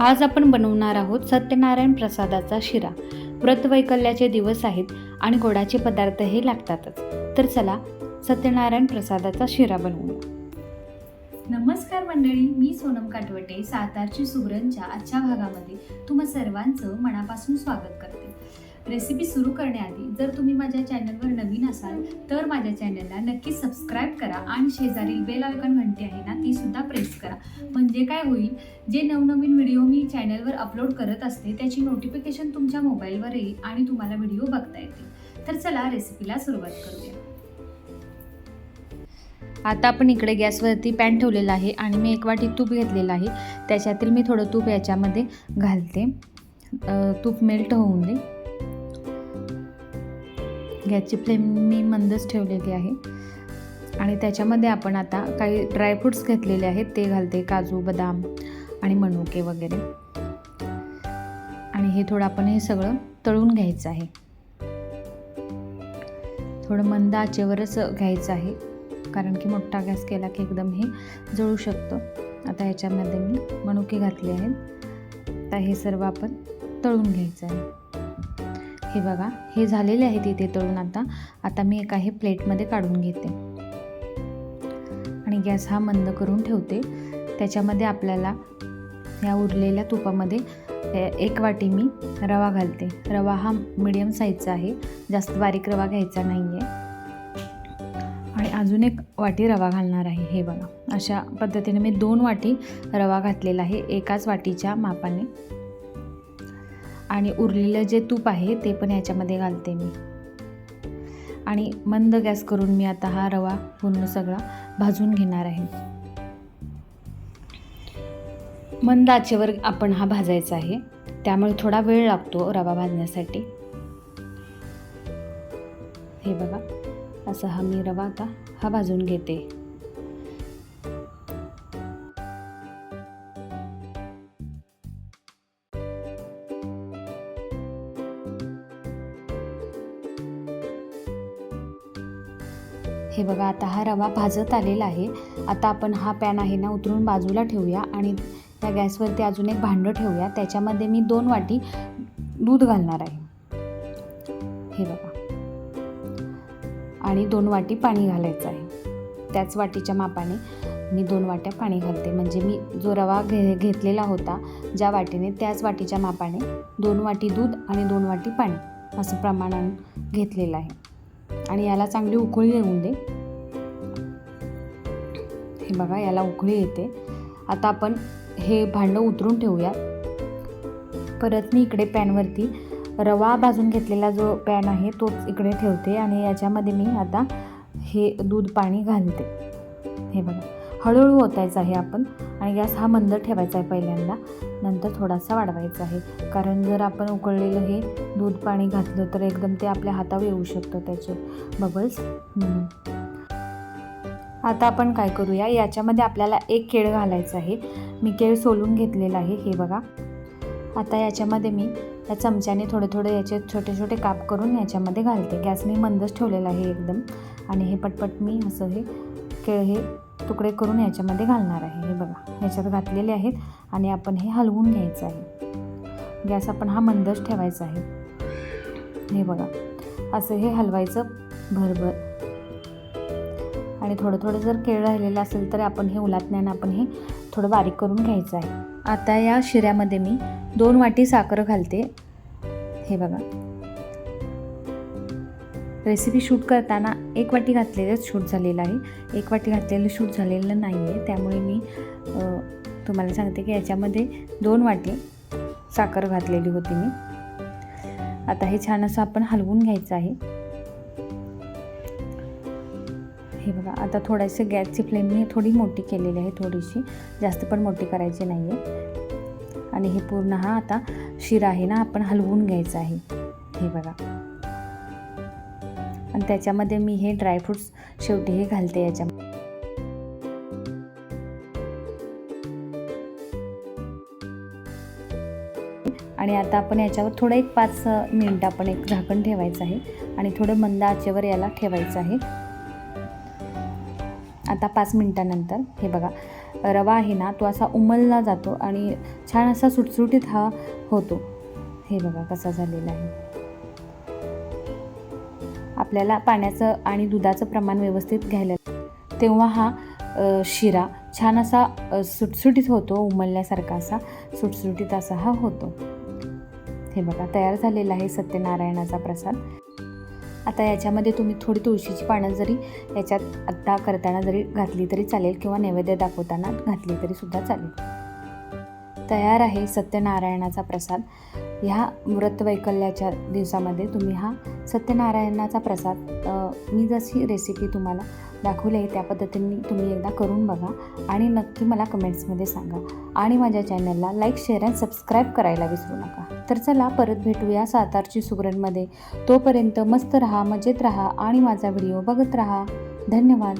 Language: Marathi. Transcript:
आज आपण बनवणार आहोत सत्यनारायण प्रसादाचा शिरा. व्रतवैकल्याचे दिवस आहेत आणि गोडाचे पदार्थ हे लागतातच. तर चला सत्यनारायण प्रसादाचा शिरा बनवूया नमस्कार मंडळी मी सोनम काटवटे सातारची सुगरणच्या आजच्या भागामध्ये तुम्हा सर्वांचं मनापासून स्वागत करते. रेसिपी सुरू करण्याआधी जर तुम्ही माझ्या चॅनलवर नवीन असाल तर माझ्या चॅनलला नक्की सबस्क्राईब करा आणि शेजारील बेल आयकॉन घंटी आहे ना ती सुद्धा प्रेस करा. म्हणजे काय होईल जे नवनवीन व्हिडिओ मी चॅनलवर अपलोड करत असते त्याची नोटिफिकेशन तुमच्या मोबाईलवर येईल आणि तुम्हाला व्हिडिओ बघता येतील. तर चला रेसिपीला सुरुवात करूया. आता आपण इकडे गॅसवरती पॅन ठेवलेला आहे आणि मी एक वाटी तूप घेतलेलं आहे. त्याच्यातील मी थोडं तूप याच्यामध्ये घालते. तूप मेल्ट होऊन दे. गॅसची फ्लेम मी मंदच ठेवलेली आहे. आणि त्याच्यामध्ये आपण आता काही ड्रायफ्रूट्स घेतलेले आहेत. ते घालते काजू बदाम आणि मनुके वगैरे. आणि हे थोडं आपण हे सगळं तळून घ्यायचं आहे. थोडं मंद आचेवरच घ्यायचं आहे. कारण की मोठा गॅस केला की एकदम हे जळू शकतं. आता ह्याच्यामध्ये मी मनुके घातले आहेत. आता हे सर्व आपण तळून घ्यायचं आहे. हे बघा हे झालेले आहेत इथे तळून आता. आता मी एका हे प्लेटमध्ये काढून घेते. आणि गॅस हा मंद करून ठेवते. त्याच्यामध्ये आपल्याला या उरलेल्या तुपामध्ये एक वाटी मी रवा घालते. रवा हा मिडियम साईजचा आहे. जास्त बारीक रवा घ्यायचा नाही आहे आणि अजून एक वाटी रवा घालणार आहे. हे बघा अशा पद्धतीने मी दोन वाटी रवा घातलेला आहे एकाच वाटीच्या मापाने. आणि उरलेलं जे तूप आहे ते पण याच्यामध्ये घालते मी. आणि मंद गॅस करून मी आता हा रवा पूर्ण सगळा भाजून घेणार आहे. मंद आचेवर आपण हा भाजायचा आहे. त्यामुळे थोडा वेळ लागतो रवा भाजण्यासाठी. हे बघा असा हा मी रवा आता हा भाजून घेते. हे बघा आता हा रवा भाजत आलेला आहे. आता आपण हा पॅन आहे ना उतरून बाजूला ठेवूया आणि त्या गॅसवरती अजून एक भांडं ठेवूया. त्याच्यामध्ये मी दोन वाटी दूध घालणार आहे. हे बघा. आणि दोन वाटी पाणी घालायचं आहे. त्याच वाटीच्या मापाने मी दोन वाट्या पाणी घालते. म्हणजे मी जो रवा घे घेतलेला होता ज्या वाटीने त्याच वाटीच्या मापाने दोन वाटी दूध आणि दोन वाटी पाणी असं प्रमाणान घेतलेलं आहे. आणि याला चांगली उकळी येऊन दे. हे बघा याला उकळी येते. आता आपण हे भांडं उतरून ठेवूया. परत मी इकडे पॅनवरती रवा भाजून घेतलेला जो पॅन आहे तोच इकडे ठेवते आणि याच्यामध्ये मी आता हे दूध पाणी घालते. हे बघा हळूहळू ओतायचं आहे आपण आणि गॅस हा मंद ठेवायचा आहे पहिल्यांदा. नंतर थोडासा वाढवायचा आहे. कारण जर आपण उकळलेलं हे दूध पाणी घातलं तर एकदम ते आपल्या हातावर येऊ शकतं त्याचे. बबल्स आता आपण काय करूया? याच्यामध्ये आपल्याला एक केळ घालायचं आहे. मी केळ सोलून घेतलेला आहे. हे बघा. आता याच्यामध्ये मी या चमच्याने थोडे थोडे याचे छोटे छोटे काप करून याच्यामध्ये घालते. गॅस मी मंदच ठेवलेला आहे एकदम. आणि हे पटपट मी असं हे केळ हे तुकडे करून याच्यामध्ये घालणार आहे. हे बघा ह्याच्यात घातलेले आहेत आणि आपण हे हलवून घ्यायचं आहे. गॅस आपण हा मंदच ठेवायचा आहे. हे बघा असं हे हलवायचं भरभर. आणि थोडं थोडं जर केळ राहिलेलं असेल तर आपण हे उलाटण्यानं आपण हे थोडं बारीक करून घ्यायचं आहे. आता या शिऱ्यामध्ये मी दोन वाटी साखर घालते. हे बघा रेसिपी शूट करताना एक वाटी घातलेलंच शूट झालेलं आहे. एक वाटी घातलेलं शूट झालेलं नाही आहे त्यामुळे मी तुम्हाला सांगते की याच्यामध्ये दोन वाटी साखर घातलेली होती मी. आता हे छान असं आपण हलवून घ्यायचं आहे. हे बघा आता थोडंसं गॅसची फ्लेम मी थोडी मोठी केलेली आहे थोडीशी. जास्त पण मोठी करायची नाही आहे आणि हे पूर्ण हा आता शिरा आहे ना आपण हलवून घ्यायचा आहे. हे बघा. आणि त्याच्यामध्ये मी हे ड्रायफ्रूट्स शेवटी हे घालते याच्या आणि आता आपण याच्यावर थोडं एक पाच मिनिट आपण एक झाकण ठेवायचं आहे आणि थोडं मंद आचेवर याला ठेवायचं आहे. आता पाच मिनटानंतर हे बघा रवा आहे ना तो असा उमलला जातो आणि छान असा सुटसुटीत हा होतो. हे बघा कसा झालेला आहे. आपल्याला पाण्याचं आणि दुधाचं प्रमाण व्यवस्थित घ्यायला तेव्हा हा शिरा छान असा सुटसुटीत होतो उमलल्यासारखा असा सुटसुटीत असा हा होतो. हे बघा तयार झालेला आहे सत्यनारायणाचा प्रसाद. आता याच्यामध्ये तुम्ही थोडी तुळशीची पानं जरी याच्यात आत्ता करताना जरी घातली तरी चालेल किंवा नैवेद्य दाखवताना घातली तरी सुद्धा चालेल. तयार आहे सत्यनारायणाचा प्रसाद. ह्या व्रतवैकल्याच्या दिवसामध्ये तुम्ही हा सत्यनारायणाचा प्रसाद मी जशी रेसिपी तुम्हाला दाखवली आहे त्या पद्धतीने तुम्ही एकदा करून बघा आणि नक्की मला कमेंट्समध्ये सांगा. आणि माझ्या चॅनलला लाईक शेअर अँड सबस्क्राईब करायला विसरू नका. तर चला परत भेटूया सातारची सुगरणमध्ये. तोपर्यंत मस्त रहा मजेत रहा आणि माझा व्हिडिओ बघत रहा. धन्यवाद.